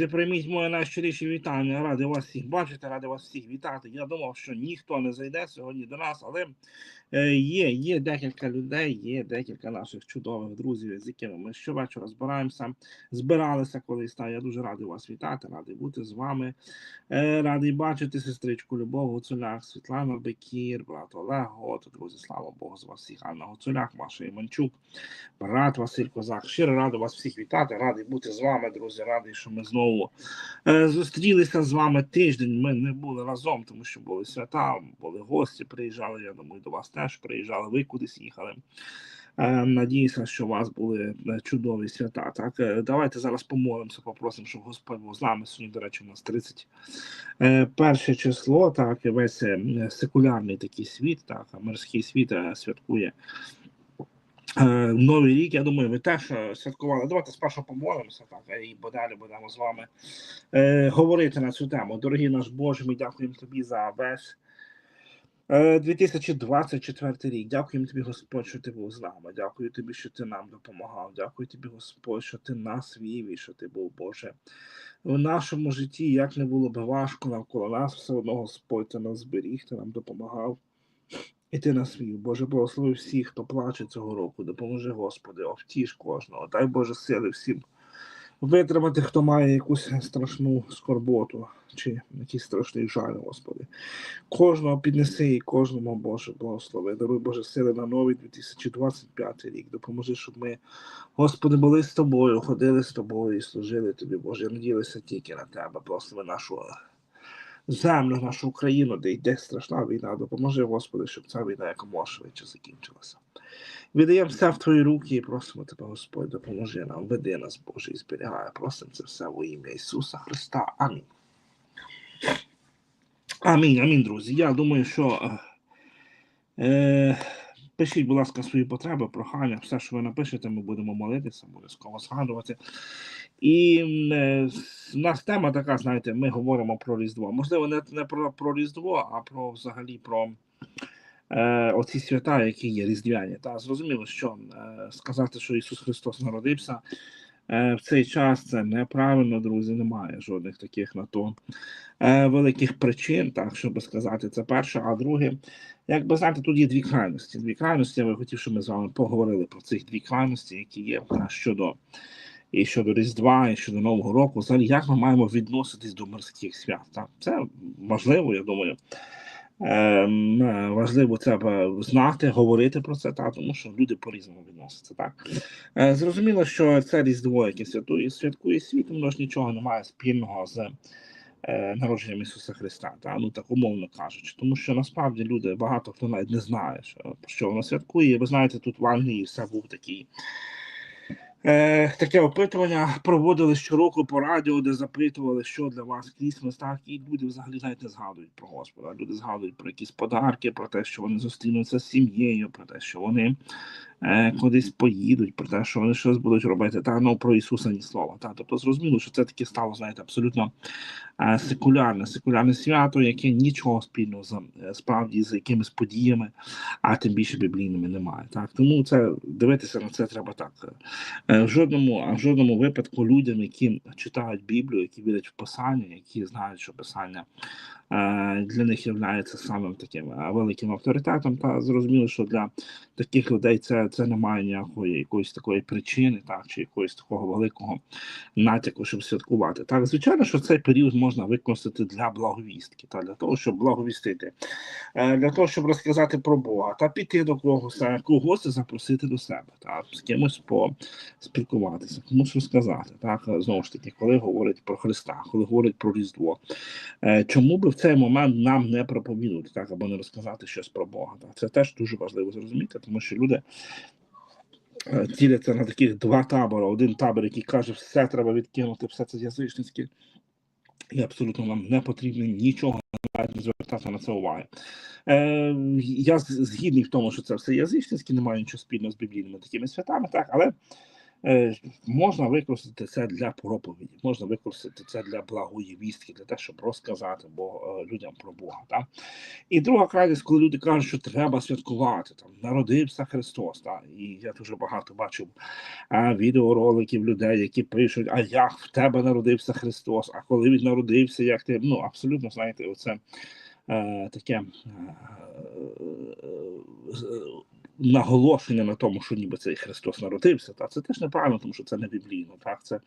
Друзі, прийміть моє найщиріше вітання. Ради вас всіх бачити, ради вас всіх вітати. Я думав, що ніхто не зайде сьогодні до нас, але є, є декілька людей, є декілька наших чудових друзів, з якими ми щовечора збираємося, збиралися колись. Та я дуже радий вас вітати, радий бути з вами. Е, радий бачити сестричку Любов Гуцуляк, Світлана Бекір, брат Олег Гот, друзі, слава Богу, з вас всіх, Анна Гуцуляк, Маша Іванчук, брат Василь Козак. Щиро радий вас всіх вітати, радий бути з вами, друзі. Радий, що ми знову е, зустрілися з вами тиждень. Ми не були разом, тому що були свята, були гості, приїжджали. Я думаю, до вас теж приїжджали. Ви кудись їхали. Е, Надіюся, що у вас були е, чудові свята. Так, Е, давайте зараз помолимося, попросимо, щоб Господь був з нами. Сьогодні, до речі, у нас 30 е, число. Так, і весь секулярний такий світ, так, мирський світ святкує Новий рік, я думаю, ви теж святкували. Давайте спершу помолимося, так, і далі будемо з вами говорити на цю тему. Дорогий наш Боже, ми дякуємо тобі за весь 2024 рік. Дякуємо тобі, Господь, що ти був з нами. Дякую тобі, що ти нам допомагав. Дякую тобі, Господь, що ти нас вів і що ти був, Боже. В нашому житті, як не було б важко навколо нас, все одно Господь ти нас зберіг, ти нам допомагав. І ти нас вів. Боже, благослови всіх, хто плаче цього року. Допоможи, Господи, овтіж кожного. Дай Боже сили всім витримати, хто має якусь страшну скорботу чи якийсь страшний жаль, Господи. Кожного піднеси і кожному, Боже, благослови. Даруй Боже сили на новий 2025 рік. Допоможи, щоб ми, Господи, були з тобою, ходили з тобою і служили тобі, Боже. Надіялися тільки на тебе. Благослови нашу землю, нашу Україну, де йде страшна війна. Допоможи, Господи, щоб ця війна якомога швидше закінчилася. Віддаємо все в Твої руки і просимо Тебе, Господь, допоможи нам, веди нас, Боже, і зберігай. Просимо це все во ім'я Ісуса Христа. Амінь. Амінь, амінь, друзі. Я думаю, що е, пишіть, будь ласка, свої потреби, прохання, все, що ви напишете, ми будемо молитися, обов'язково згадувати. І е, у нас тема така, знаєте, ми говоримо про Різдво. Можливо, не, не про, про Різдво, а про взагалі про е, оці свята, які є різдвяні. Та зрозуміло, що е, сказати, що Ісус Христос народився е, в цей час, це неправильно, друзі. Немає жодних таких на то великих причин, так щоб сказати, це перше. А друге, як би знаєте, тут є дві крайності. Дві крайності. Я би хотів, щоб ми з вами поговорили про цих дві крайності, які є щодо. І щодо Різдва, і щодо Нового року, взагалі, як ми маємо відноситись до морських свят? Так? Це важливо, я думаю. Ем, е, важливо е, знати, говорити про це, так, тому що люди по-різному відносяться. Так? Е, зрозуміло, що це Різдво, яке святує, святкує світ, воно ж нічого не має спільного з е, народженням Ісуса Христа, та? ну так умовно кажучи. Тому що насправді люди, багато хто навіть не знає, що, що воно святкує. Ви знаєте, тут в Англії все був такий. Е, таке опитування проводили щороку по радіо, де запитували, що для вас Крісмас, так, і люди взагалі не згадують про Господа. Люди згадують про якісь подарки, про те, що вони зустрінуться з сім'єю, про те, що вони е, кудись поїдуть, про те, що вони щось будуть робити. Та ну про Ісуса ні слова. Та тобто зрозуміло, що це таке стало, знаєте, абсолютно секулярне, секулярне свято, яке нічого спільного з е, справді з якимись подіями, а тим більше біблійними немає. Так тому це дивитися на це треба так. Е, В жодному, в жодному випадку людям, які читають Біблію, які вірять в Писання, які знають, що Писання е, для них є самим таким великим авторитетом, та зрозуміло, що для таких людей це, це не має ніякої якоїсь такої причини, так чи якогось такого великого натяку, щоб святкувати. Так, звичайно, що цей період можна використати для благовістки, та для того, щоб благовістити, е, для того, щоб розказати про Бога, та піти до когось, е, когось запросити до себе, та з кимось поспілкуватися, комусь розказати. Так, знову ж таки, коли говорять про Христа, коли говорять про Різдво, е, чому би в цей момент нам не проповідувати так або не розказати щось про Бога? Так, це теж дуже важливо зрозуміти, тому що люди. е, Діляться на таких два табори. Один табор, який каже, все треба відкинути, все це язичницьке, і абсолютно нам не потрібно нічого навіть не звертати на це уваги. Е, я згідний в тому, що це все язичницьке, немає нічого спільного з біблійними такими святами, так, але можна використати це для проповіді, можна використати це для благої вістки, для того, щоб розказати бо, е, людям про Бога. Так? І друга крайність, коли люди кажуть, що треба святкувати, там народився Христос. Так? І я дуже багато бачив а, відеороликів людей, які пишуть, а як в тебе народився Христос, а коли він народився, як ти. Ну, абсолютно, знаєте, оце е, таке е, з- наголошення на тому, що ніби цей Христос народився. Та це теж неправильно, тому що це не біблійно. Так, це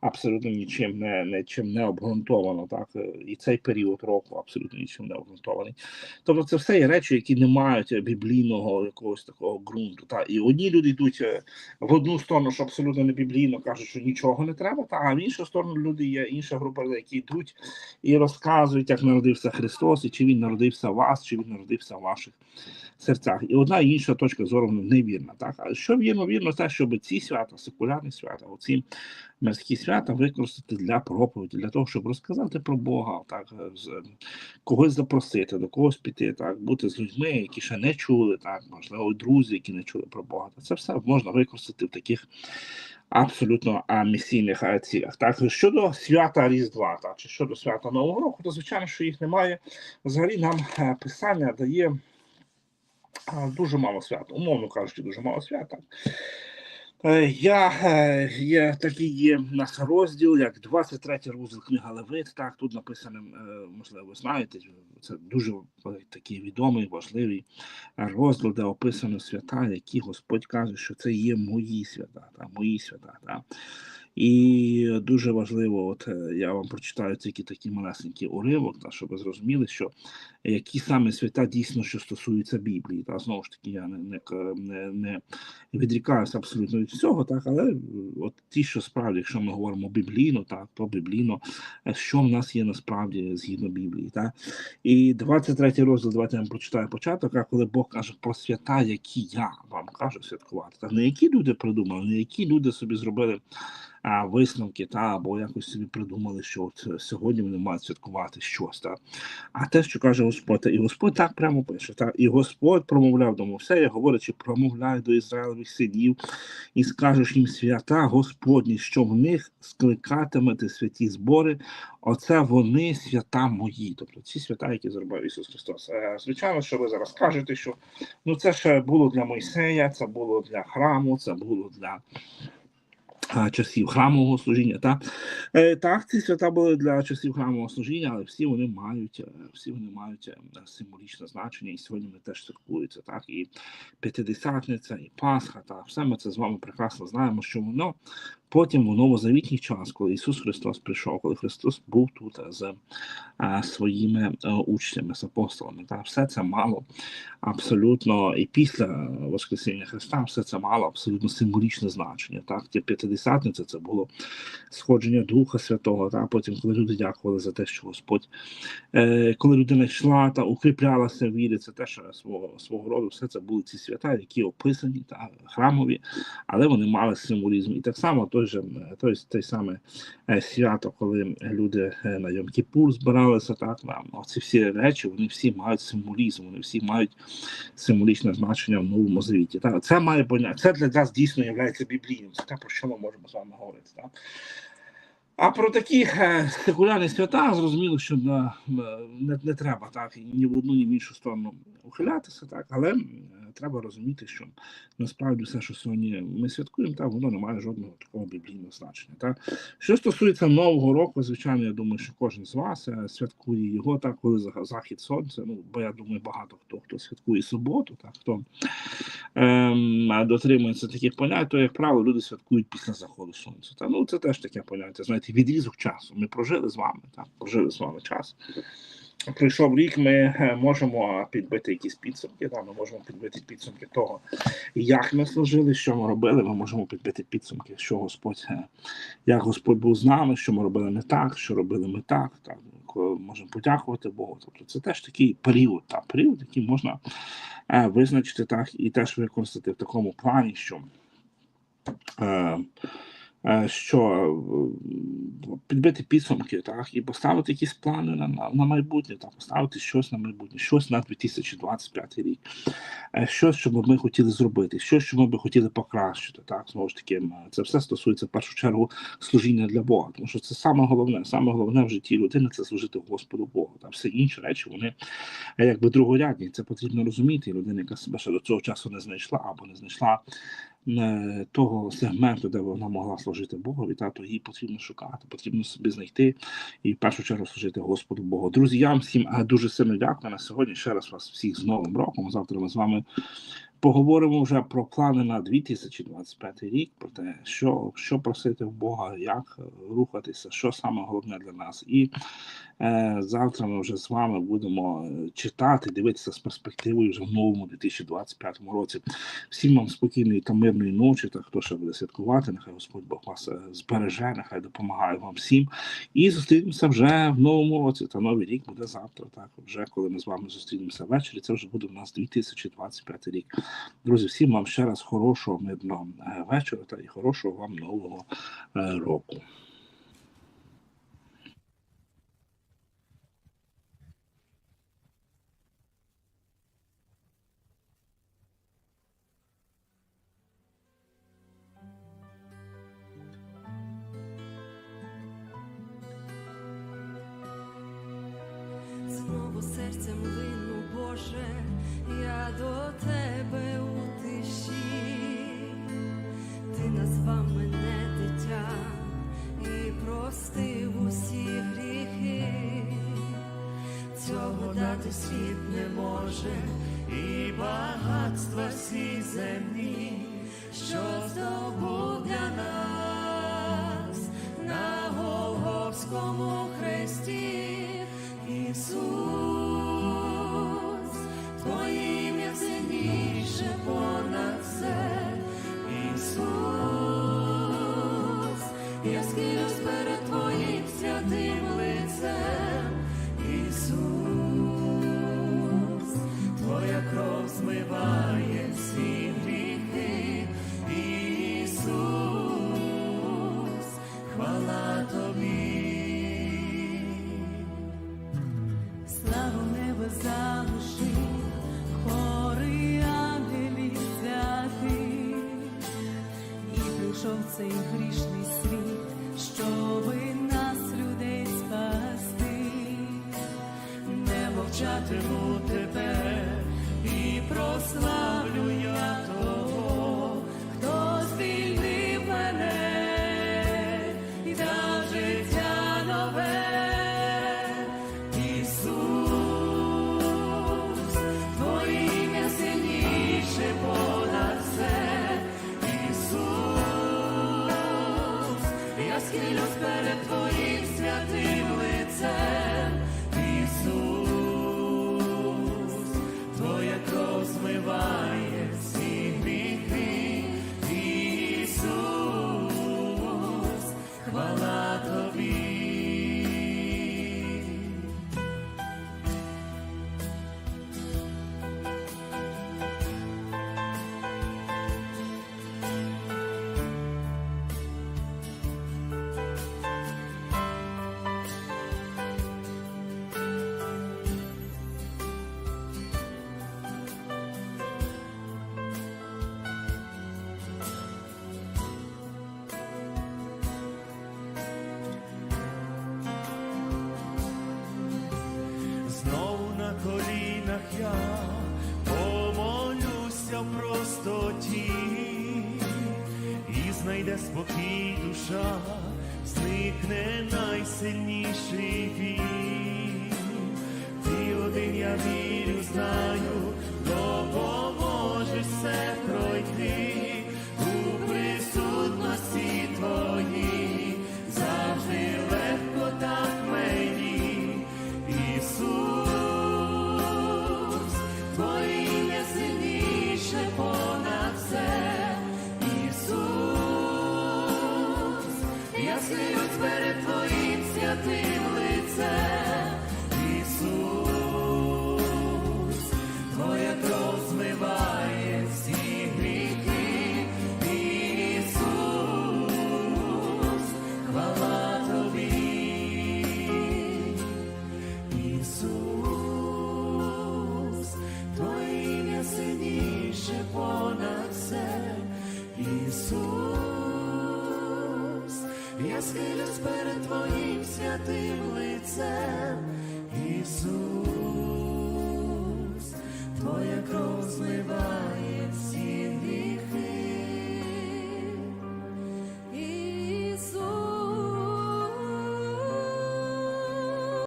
абсолютно нічим не, нічим не обґрунтовано. Так, і цей період року абсолютно нічим не обґрунтований. Тобто, це все є речі, які не мають біблійного якогось такого ґрунту. Та і одні люди йдуть е, в одну сторону, що абсолютно не біблійно кажуть, що нічого не треба. Та а в іншу сторону люди є інша група які йдуть і розказують, як народився Христос, і чи він народився вас, чи він народився в ваших серцях. І одна і інша точка зору невірна. Так, а що вірно, вірно, те, щоб ці свята, секулярні свята, оці мирські свята використати для проповіді, для того, щоб розказати про Бога, так з когось запросити, до когось піти, так бути з людьми, які ще не чули, так можливо, друзі, які не чули про Бога. Це все можна використати в таких абсолютно місійних цілях. Так щодо свята Різдва, так чи щодо свята Нового року, то звичайно, що їх немає. Взагалі нам е, писання дає дуже мало свят, умовно кажучи, дуже мало свят. Е, Я е, є такий є в нас розділ, як 23 розділ книга Левит. Так, тут написано, е, можливо, знаєте, це дуже такий відомий, важливий розділ, де описано свята, які Господь каже, що це є мої свята, та, мої свята. Та. І дуже важливо, от я вам прочитаю тільки такий малесенький уривок, та, щоб ви зрозуміли, що які саме свята дійсно що стосуються Біблії. Та знову ж таки, я не, не, не, відрікаюся абсолютно всього, так, але от ті, що справді, якщо ми говоримо біблійно, так, то біблійно, е, що в нас є насправді згідно Біблії. Так? І 23 розділ, давайте я вам прочитаю початок, а коли Бог каже про свята, які я вам кажу святкувати. Так? Не які люди придумали, не які люди собі зробили а, висновки, та, або якось собі придумали, що от е, сьогодні вони мають святкувати щось. Та? А те, що каже Господь, і Господь так прямо пише. Та? І Господь промовляв до Мовсея, говорячи, промовляй до Ізраїлевих синів, і скажеш їм свята Господні, що в них скликатимете святі збори. Оце вони свята мої. Тобто ці свята, які зробив Ісус Христос. Е, Звичайно, що ви зараз кажете, що ну це ще було для Мойсея, це було для храму, це було для. А, Часів храмового служіння, та Е, так, ці свята були для часів храмового служіння, але всі вони мають, е, всі вони мають е, символічне значення, і сьогодні вони теж циркуються. Так, і П'ятидесятниця, і Пасха, та все ми це з вами прекрасно знаємо, що воно Потім у новозавітній час, коли Ісус Христос прийшов, коли Христос був тут з а, своїми а, учнями, з апостолами, та все це мало абсолютно і після Воскресіння Христа, все це мало абсолютно символічне значення. Так, ті п'ятидесятниці це було сходження Духа Святого. Та потім, коли люди дякували за те, що Господь, е, коли людина йшла та укріплялася в вірі, це теж свого свого роду, все це були ці свята, які описані та храмові, але вони мали символізм. І так само той же той, той саме е, свято, коли люди е, на Йом Кіпур збиралися, так ці всі речі, вони всі мають символізм, вони всі мають символічне значення в новому звіті. Так, це має поняття. Це для нас дійсно є біблійним. Це те, про що ми можемо з вами говорити. Так? А про такі секулярні свята зрозуміло, що на, не, не треба так ні в одну, ні в іншу сторону ухилятися, так, але треба розуміти, що насправді все, що сьогодні ми святкуємо, так, воно не має жодного такого біблійного значення. Так. Що стосується Нового року, звичайно, я думаю, що кожен з вас е, святкує його так, коли захід сонця. Ну, бо я думаю, багато хто хто святкує суботу, так, хто ем, дотримується таких понять, то, як правило, люди святкують після заходу сонця. Та, ну, це теж таке поняття, знаєте, відрізок часу. Ми прожили з вами, так, прожили з вами час. Прийшов рік, ми е, можемо підбити якісь підсумки, та, ми можемо підбити підсумки того, як ми служили, що ми робили. Ми можемо підбити підсумки, що Господь, е, як Господь був з нами, що ми робили не так, що робили ми так. так можемо подякувати Богу. Тобто це теж такий період, та, період, який можна е, визначити так і теж використати в такому плані, що. Е, що е, підбити підсумки, так, і поставити якісь плани на, на, майбутнє, так, поставити щось на майбутнє, щось на 2025 рік, е, щось, що ми хотіли зробити, щось, що ми би хотіли покращити. Так, знову ж таки, це все стосується в першу чергу служіння для Бога, тому що це саме головне, саме головне в житті людини це служити Господу Богу. Та все інші речі вони е, якби другорядні. Це потрібно розуміти. Людина, яка себе ще до цього часу не знайшла або не знайшла е, того сегменту, де вона могла служити Богові, та то їй потрібно шукати, потрібно собі знайти і в першу чергу служити Господу Богу. Друзі, я вам всім е, дуже сильно дякую на сьогодні. Ще раз вас всіх з Новим роком. Завтра ми з вами поговоримо вже про плани на 2025 рік, про те, що, що просити в Бога, як рухатися, що саме головне для нас. І завтра ми вже з вами будемо е, читати, дивитися з перспективою вже в новому 2025 році. Всім вам спокійної та мирної ночі. Та хто ще буде святкувати, нехай Господь Бог вас е, збереже, нехай допомагає вам всім. І зустрінемося вже в новому році. Та новий рік буде завтра. Так, вже коли ми з вами зустрінемося ввечері, це вже буде в нас 2025 рік. Друзі, всім вам ще раз хорошого мирного е, вечора та і хорошого вам нового е, року. Дати світ не може, і багатства всі земні, що здобув для нас на Голгофському хресті. Ісус, Твоє ім'я сильніше понад все, Ісус, я схилюсь перед Твоїм хвала Тобі. Спокій душа, зникне найсильніший біль.